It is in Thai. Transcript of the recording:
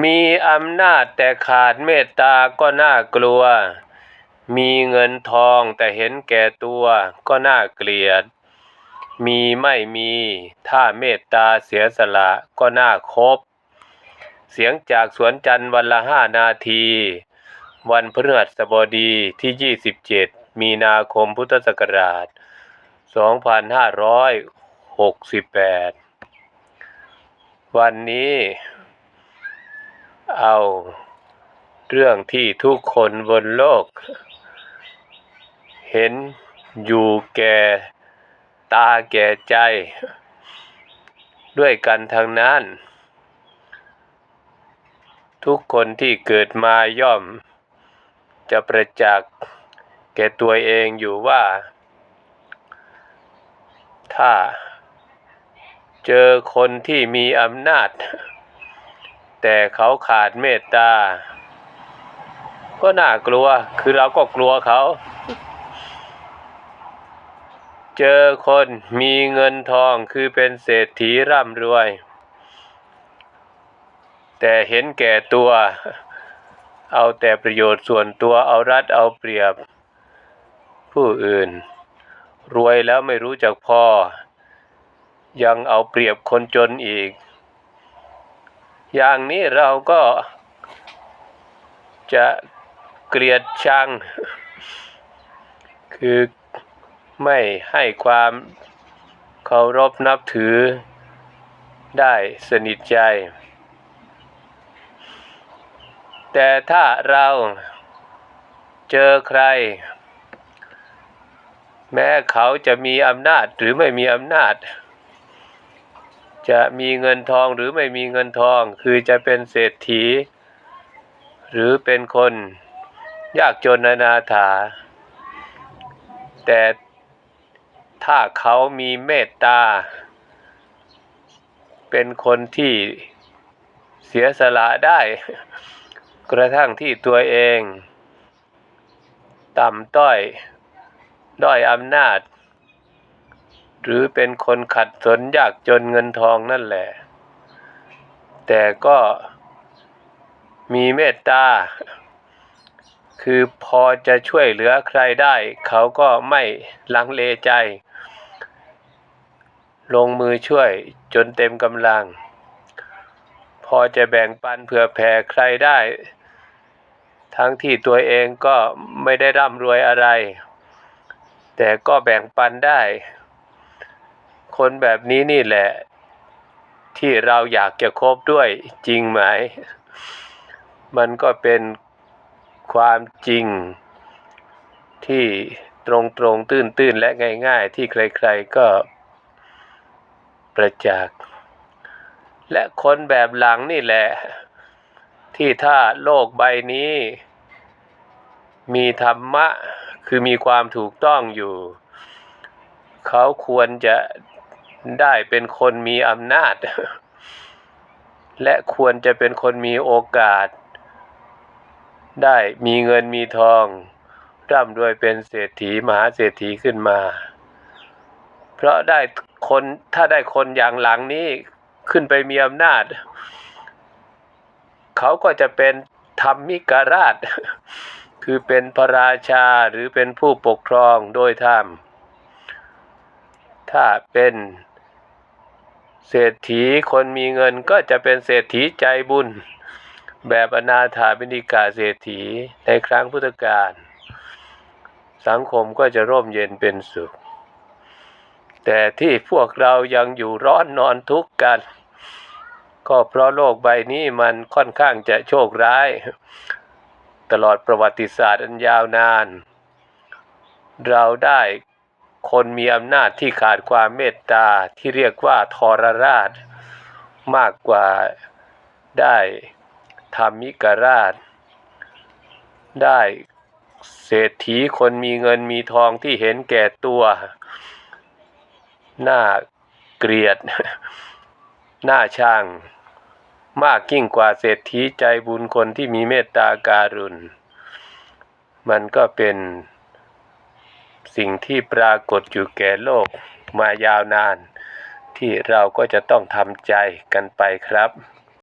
มีอำนาจแต่ขาดเมตตาก็น่ากลัว มีเงินทองแต่เห็นแก่ตัวก็น่าเกลียด มีไม่มีถ้าเมตตาเสียสละก็น่าคบ เสียงจากสวนจันทร์วันละห้านาที วันพฤหัสบดีที่ 27 มีนาคมพุทธศักราช 2568 วันนี้ เอาเรื่องที่ทุกคนบนโลก เห็นอยู่แก่ตาแก่ใจ ด้วยกันทางนั้น ทุกคนที่เกิดมาย่อม จะประจักษ์แก่ตัวเองอยู่ว่า ถ้าเจอคนที่มีอำนาจ แต่เขาขาดเมตตา ก็น่ากลัว คือเราก็กลัวเขา เจอคนมีเงินทองคือเป็นเศรษฐีร่ำรวย แต่เห็นแก่ตัว เอาแต่ประโยชน์ส่วนตัวเอารัดเอาเปรียบ ผู้อื่น รวยแล้วไม่รู้จักพอ ยังเอาเปรียบคนจนอีก อย่างนี้เราก็จะเกลียดชัง คือไม่ให้ความเคารพนับถือได้สนิทใจ แต่ถ้าเราเจอใคร แม้เขาจะมีอำนาจหรือไม่มีอำนาจ จะมีเงินทองหรือไม่มีเงินทอง คือจะเป็นเศรษฐี หรือเป็นคนยากจนอนาถา แต่ถ้าเขามีเมตตา เป็นคนที่เสียสละได้ กระทั่งที่ตัวเอง ต่ำต้อย ด้อยอำนาจ หรือเป็นคนขัดสนอยากจนเงินทองนั่นแหละ แต่ก็มีเมตตา คือพอจะช่วยเหลือใครได้ เขาก็ไม่ลังเลใจ ลงมือช่วยจนเต็มกำลัง พอจะแบ่งปันเผื่อแผ่ใครได้ ทั้งที่ตัวเองก็ไม่ได้ร่ำรวยอะไร แต่ก็แบ่งปันได้ คนแบบนี้นี่แหละ ที่เราอยากจะคบด้วยจริงไหม มันก็เป็นความจริงที่ตรงตรงตื้นตื้นและง่าย ๆ ที่ใคร ๆก็ประจักษ์และคนแบบหลังนี่แหละ ที่ถ้าโลกใบนี้ มีธรรมะคือมีความถูกต้องอยู่ เขาควรจะ ได้เป็นคนมีอำนาจ และควรจะเป็นคนมีโอกาส ได้มีเงินมีทองร่ำรวยเป็นเศรษฐีมหาเศรษฐีขึ้นมา เพราะได้คนถ้าได้คนอย่างหลังนี้ขึ้นไปมีอำนาจ เขาก็จะเป็นธรรมิกราช คือเป็นพระราชาหรือเป็นผู้ปกครองโดยธรรม ถ้าเป็น เศรษฐีคนมีเงินก็จะเป็นเศรษฐีใจบุญ แบบอนาถาบิณิกาเศรษฐีในครั้งพุทธกาลสังคมก็จะร่มเย็นเป็นสุข แต่ที่พวกเรายังอยู่ร้อนนอนทุกข์กัน ก็เพราะโลกใบนี้มันค่อนข้างจะโชคร้าย ตลอดประวัติศาสตร์อันยาวนาน เราได้ คนมีอำนาจที่ขาดความเมตตาที่เรียกว่าทรราช มากกว่าได้ธรรมิกราช ได้เศรษฐีคนมีเงินมีทองที่เห็นแก่ตัวน่าเกลียดน่าช่าง มากยิ่งกว่าเศรษฐีใจบุญคนที่มีเมตตาการุณ มันก็เป็น สิ่งที่ปรากฏอยู่แก่โลกมายาวนาน ที่เราก็จะต้องทำใจกันไปครับ